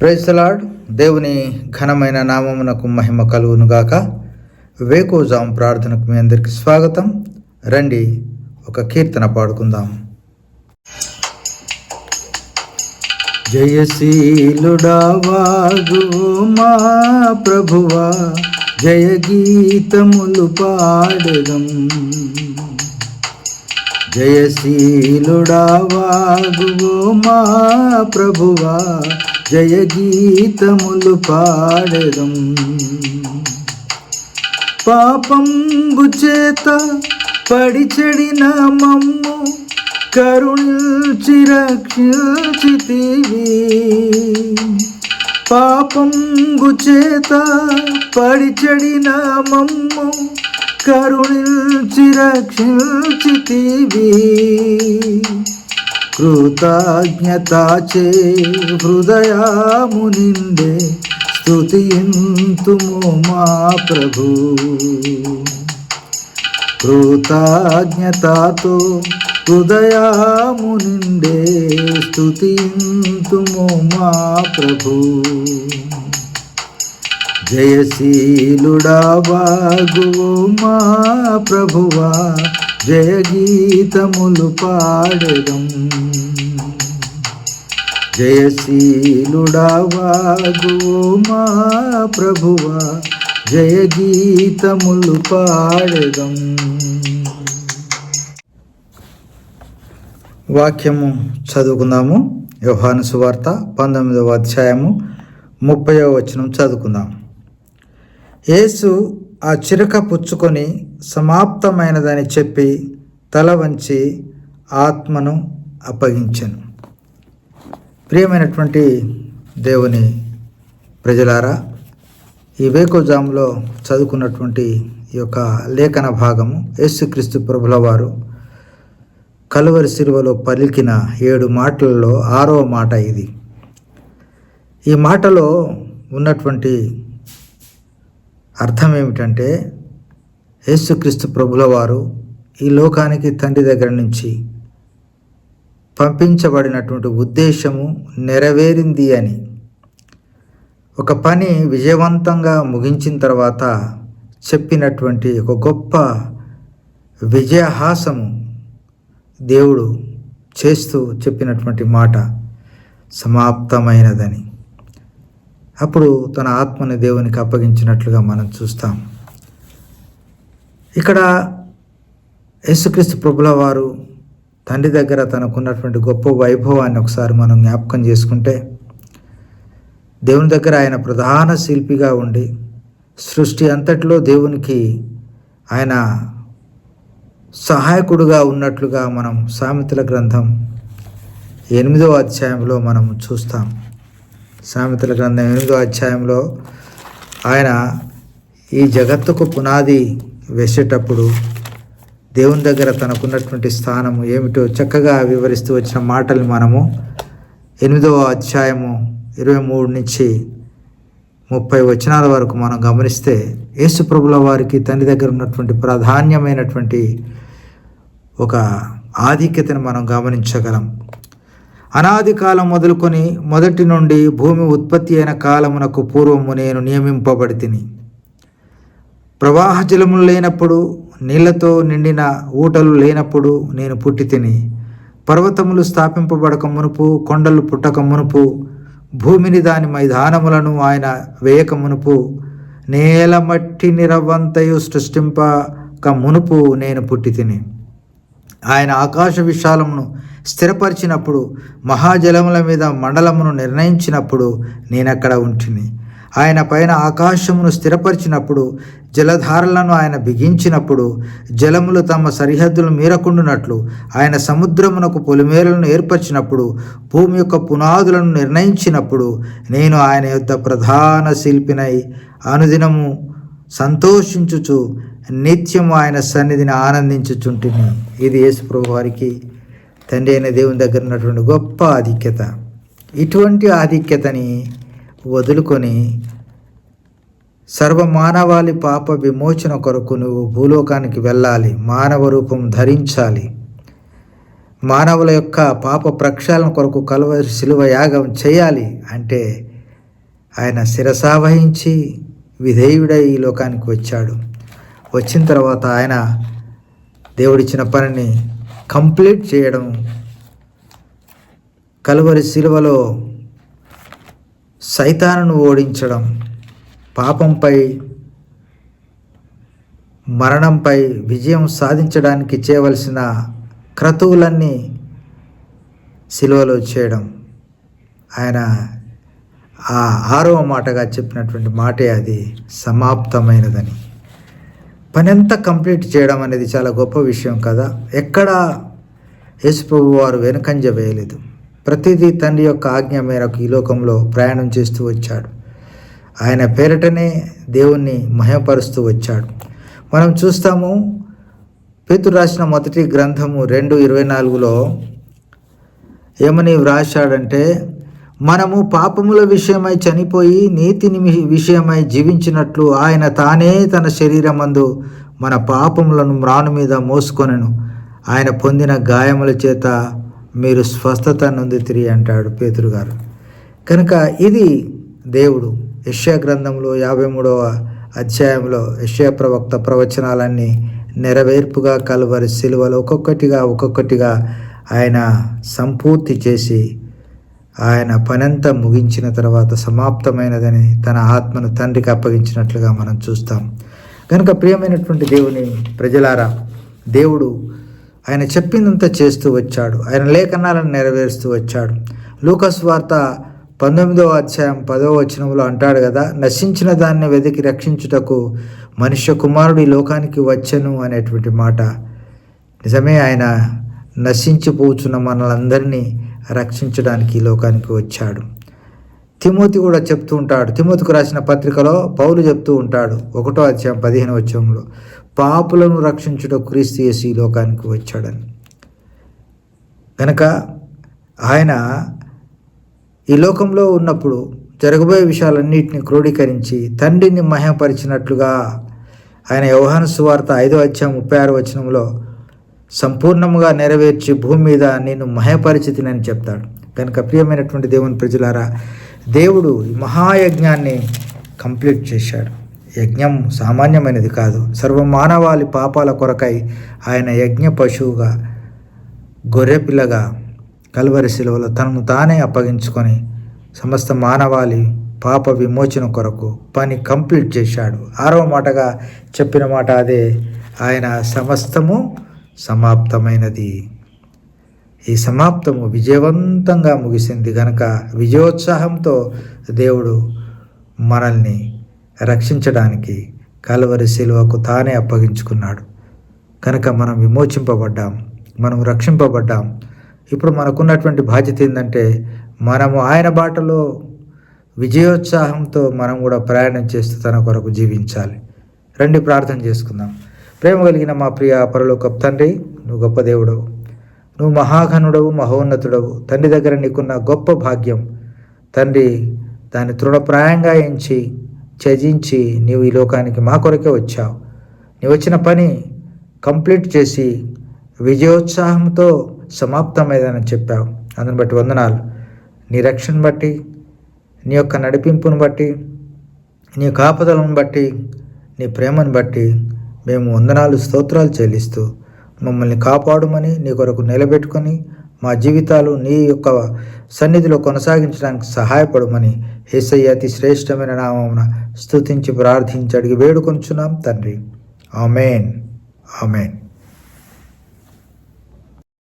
Praise the Lord దేవుని ఘనమైన నామమునకు మహిమ కలుగునుగాక. వేకోజాం ప్రార్థనకు మీ అందరికీ స్వాగతం. రండి ఒక కీర్తన పాడుకుందాం. జయశీలుడా మా ప్రభువా జయ గీతములు పాడదం. జయశీలుడా మా ప్రభువా జయ గీతములు పాడడం. పాపంబు చేత పడిచెడిన మమ్ము కరుణించి రక్షించితివి పాపంబు చేత పడిచెడిన మమ్ము కరుణించి రక్షించితివి కృతజ్ఞతాచే హృదయాము నిండే స్తుతియంతుము మా ప్రభు. కృతజ్ఞతతో హృదయాము నిండే స్తుతియంతుము మా ప్రభు. జయశీలుడా బాగువు మా ప్రభువా. జయ గీతములు పాడడం జయశీలుడా మా ప్రభువా జయ గీతములు పాడడం వాక్యము చదువుకుందాము. యోహాను సువార్త పంతొమ్మిదవ అధ్యాయము ముప్పయో వచనం చదువుకుందాం. యేసు ఆ చిరక పుచ్చుకొని సమాప్తమైనదని చెప్పి తల వంచి ఆత్మను అప్పగించాను. ప్రియమైనటువంటి దేవుని ప్రజలారా ఈ వేకోజాములో చదువుకున్నటువంటి ఈ యొక్క లేఖన భాగము యేసుక్రీస్తు ప్రభుల వారు కలువరి శిలువలో పలికిన ఏడు మాటలలో ఆరవ మాట ఇది. ఈ మాటలో ఉన్నటువంటి అర్థం ఏమిటంటే యేసుక్రీస్తు ప్రభుల వారు ఈ లోకానికి తండ్రి దగ్గర నుంచి పంపించబడినటువంటి ఉద్దేశము నెరవేరింది అని. ఒక పని విజయవంతంగా ముగించిన తర్వాత చెప్పినటువంటి ఒక గొప్ప విజయహాసము దేవుడు చేస్తూ చెప్పినటువంటి మాట సమాప్తమైనదని. అప్పుడు తన ఆత్మని దేవునికి అప్పగించినట్లుగా మనం చూస్తాం. ఇక్కడ యేసుక్రీస్తు ప్రభుల వారు తండ్రి దగ్గర తనకున్నటువంటి గొప్ప వైభవాన్ని ఒకసారి మనం జ్ఞాపకం చేసుకుంటే దేవుని దగ్గర ఆయన ప్రధాన శిల్పిగా ఉండి సృష్టి అంతటిలో దేవునికి ఆయన సహాయకుడుగా ఉన్నట్లుగా మనం సామెతల గ్రంథం ఎనిమిదవ అధ్యాయంలో మనం చూస్తాం. సామెతల గ్రంథం ఎనిమిదో అధ్యాయంలో ఆయన ఈ జగత్తుకు పునాది వేసేటప్పుడు దేవుని దగ్గర తనకున్నటువంటి స్థానము ఏమిటో చక్కగా వివరిస్తూ వచ్చిన మాటలు మనము ఎనిమిదవ అధ్యాయము ఇరవై మూడు నుంచి ముప్పై వచనాల వరకు మనం గమనిస్తే యేసు ప్రభుల వారికి తండ్రి దగ్గర ఉన్నటువంటి ప్రాధాన్యమైనటువంటి ఒక ఆధిక్యతను మనం గమనించగలం. అనాది కాలం మొదలుకొని మొదటి నుండి భూమి ఉత్పత్తి అయిన కాలమునకు పూర్వము నేను నియమింపబడి తిని ప్రవాహ జలములు లేనప్పుడు నీళ్ళతో నిండిన ఊటలు లేనప్పుడు నేను పుట్టి తిని పర్వతములు స్థాపింపబడక మునుపు కొండలు పుట్టక మునుపు భూమిని దాని మైదానములను ఆయన వేయక మునుపు నేల మట్టి నిరవంతయు సృష్టింపక మునుపు నేను పుట్టి తిని ఆయన ఆకాశ విశాలమును స్థిరపరిచినప్పుడు మహాజలముల మీద మండలమును నిర్ణయించినప్పుడు నేనక్కడ ఉంటిని. ఆయన పైన ఆకాశమును స్థిరపరిచినప్పుడు జలధారలను ఆయన బిగించినప్పుడు జలములు తమ సరిహద్దులు మీరకుండునట్లు ఆయన సముద్రమునకు పొలిమేరలను ఏర్పరిచినప్పుడు భూమి యొక్క పునాదులను నిర్ణయించినప్పుడు నేను ఆయన యొద్ద ప్రధాన శిల్పినై అనుదినము సంతోషించుచు నిత్యము ఆయన సన్నిధిని ఆనందించుచుంటిని. ఇది యేసుప్రభు వారికి తండ్రి అయిన దేవుని దగ్గర ఉన్నటువంటి గొప్ప ఆధిక్యత. ఇటువంటి ఆధిక్యతని వదులుకొని సర్వమానవాళి పాప విమోచన కొరకు నువ్వు భూలోకానికి వెళ్ళాలి మానవ రూపం ధరించాలి. మానవుల యొక్క పాప ప్రక్షాళన కొరకు కలువ శిలువ యాగం చేయాలి అంటే ఆయన శిరసావహించి విధేయుడై ఈ లోకానికి వచ్చాడు. వచ్చిన తర్వాత ఆయన దేవుడిచ్చిన పనిని కంప్లీట్ చేయడం. కలువరి శిలువలో సైతాను ఓడించడం. పాపంపై మరణంపై విజయం సాధించడానికి చేయవలసిన క్రతువులన్నీ సిలువలో చేయడం. ఆయన ఆ ఆరవ మాటగా చెప్పినటువంటి మాటే అది సమాప్తమైనదని. పనంతా కంప్లీట్ చేయడం అనేది చాలా గొప్ప విషయం కదా. ఎక్కడ యేసుప్రభు వారు వెనుకంజ వేయలేదు. ప్రతిదీ తండ్రి యొక్క ఆజ్ఞ మేరకు ఈ లోకంలో ప్రయాణం చేస్తూ వచ్చాడు. ఆయన పేరటనే దేవుణ్ణి మహపరుస్తూ వచ్చాడు. మనం చూస్తాము పేతురు రాసిన మొదటి గ్రంథము రెండు ఇరవై నాలుగులో ఏమని వ్రాశాడంటే మనము పాపముల విషయమై చనిపోయి నీతిని విషయమై జీవించినట్లు ఆయన తానే తన శరీరమందు మన పాపములను మ్రాను మీద మోసుకొనను. ఆయన పొందిన గాయముల చేత మీరు స్వస్థత నొందితిరి అంటాడు పేతురు గారు. కనుక ఇది దేవుడు. యష్యా గ్రంథంలో యాభై మూడవ అధ్యాయంలో యష్యా ప్రవక్త ప్రవచనాలన్నీ నెరవేర్పుగా కలువరి సిలువలు ఒక్కొక్కటిగా ఒక్కొక్కటిగా ఆయన సంపూర్తి చేసి ఆయన పనంతా ముగించిన తర్వాత సమాప్తమైనదని తన ఆత్మను తండ్రికి అప్పగించినట్లుగా మనం చూస్తాం. కనుక ప్రియమైనటువంటి దేవుని ప్రజలారా దేవుడు ఆయన చెప్పిందంతా చేస్తూ వచ్చాడు. ఆయన లేఖనాలను నెరవేరుస్తూ వచ్చాడు. లూకస్ వార్త పంతొమ్మిదవ అధ్యాయం పదవ వచనంలో అంటాడు కదా నశించిన దాన్ని వెతికి రక్షించుటకు మనుష్య కుమారుడు ఈ లోకానికి వచ్చను అనేటువంటి మాట. నిజమే ఆయన నశించిపోచున్న మనలందరినీ రక్షించడానికి ఈ లోకానికి వచ్చాడు. తిమోతి కూడా చెప్తూ ఉంటాడు. తిమోతికి రాసిన పత్రికలో పౌలు చెప్తూ ఉంటాడు ఒకటో అధ్యాయం పదిహేను వచ్చంలో పాపులను రక్షించుట క్రీస్తు చేసి ఈ లోకానికి వచ్చాడని. కనుక ఆయన ఈ లోకంలో ఉన్నప్పుడు జరగబోయే విషయాలన్నింటినీ క్రోడీకరించి తండ్రిని మహపరిచినట్లుగా ఆయన వ్యవహాన సువార్త ఐదో అధ్యాయం ముప్పై ఆరు వచనంలో సంపూర్ణముగా నెరవేర్చి భూమి మీద నేను మహపరిచితినని చెప్తాడు. కనుక ప్రియమైనటువంటి దేవుని ప్రజలారా దేవుడు ఈ మహాయజ్ఞాన్ని కంప్లీట్ చేశాడు. యజ్ఞం సామాన్యమైనది కాదు. సర్వ మానవాళి పాపాల కొరకై ఆయన యజ్ఞ పశువుగా గొర్రెపిల్లగా కలువరి శిలువలో తనను తానే అప్పగించుకొని సమస్త మానవాళి పాప విమోచన కొరకు పని కంప్లీట్ చేశాడు. ఆరవ మాటగా చెప్పిన మాట అదే. ఆయన సమస్తము సమాప్తమైనది. ఈ సమాప్తము విజయవంతంగా ముగిసింది గనక విజయోత్సాహంతో దేవుడు మనల్ని రక్షించడానికి కలవరి శిలువకు తానే అప్పగించుకున్నాడు. కనుక మనం విమోచింపబడ్డాం మనం రక్షింపబడ్డాం. ఇప్పుడు మనకున్నటువంటి బాధ్యత ఏంటంటే మనము ఆయన బాటలో విజయోత్సాహంతో మనం కూడా ప్రయాణం చేస్తూ తన కొరకు జీవించాలి. రండి ప్రార్థన చేసుకుందాం. ప్రేమ కలిగిన మా ప్రియ పరలోక తండ్రి నువ్వు గొప్ప దేవుడవు. నువ్వు మహాఘనుడవు మహోన్నతుడవు. తండ్రి దగ్గర నీకున్న గొప్ప భాగ్యం. తండ్రి దాన్ని తృణప్రాయంగా ఎంచి త్యజించి నీవు ఈ లోకానికి మా కొరకే వచ్చావు. నీవు వచ్చిన పని కంప్లీట్ చేసి విజయోత్సాహంతో సమాప్తమైందని చెప్పావు. అందుని బట్టి వందనాలు. నీ రక్షణ బట్టి నీ యొక్క నడిపింపును బట్టి నీ కాపుదలను బట్టి నీ ప్రేమను బట్టి మేము వందనాలు స్తోత్రాలు చెల్లిస్తూ మమ్మల్ని కాపాడుమని నీ కొరకు నిలబెట్టుకొని మా జీవితాలు నీ యొక్క సన్నిధిలో కొనసాగించడానికి సహాయపడమని ఏసయ్య అతి శ్రేష్టమైన నామమున స్తుతించి ప్రార్థించి అడిగి వేడుకొంచున్నాం తండ్రి. ఆమెన్. ఆమెన్.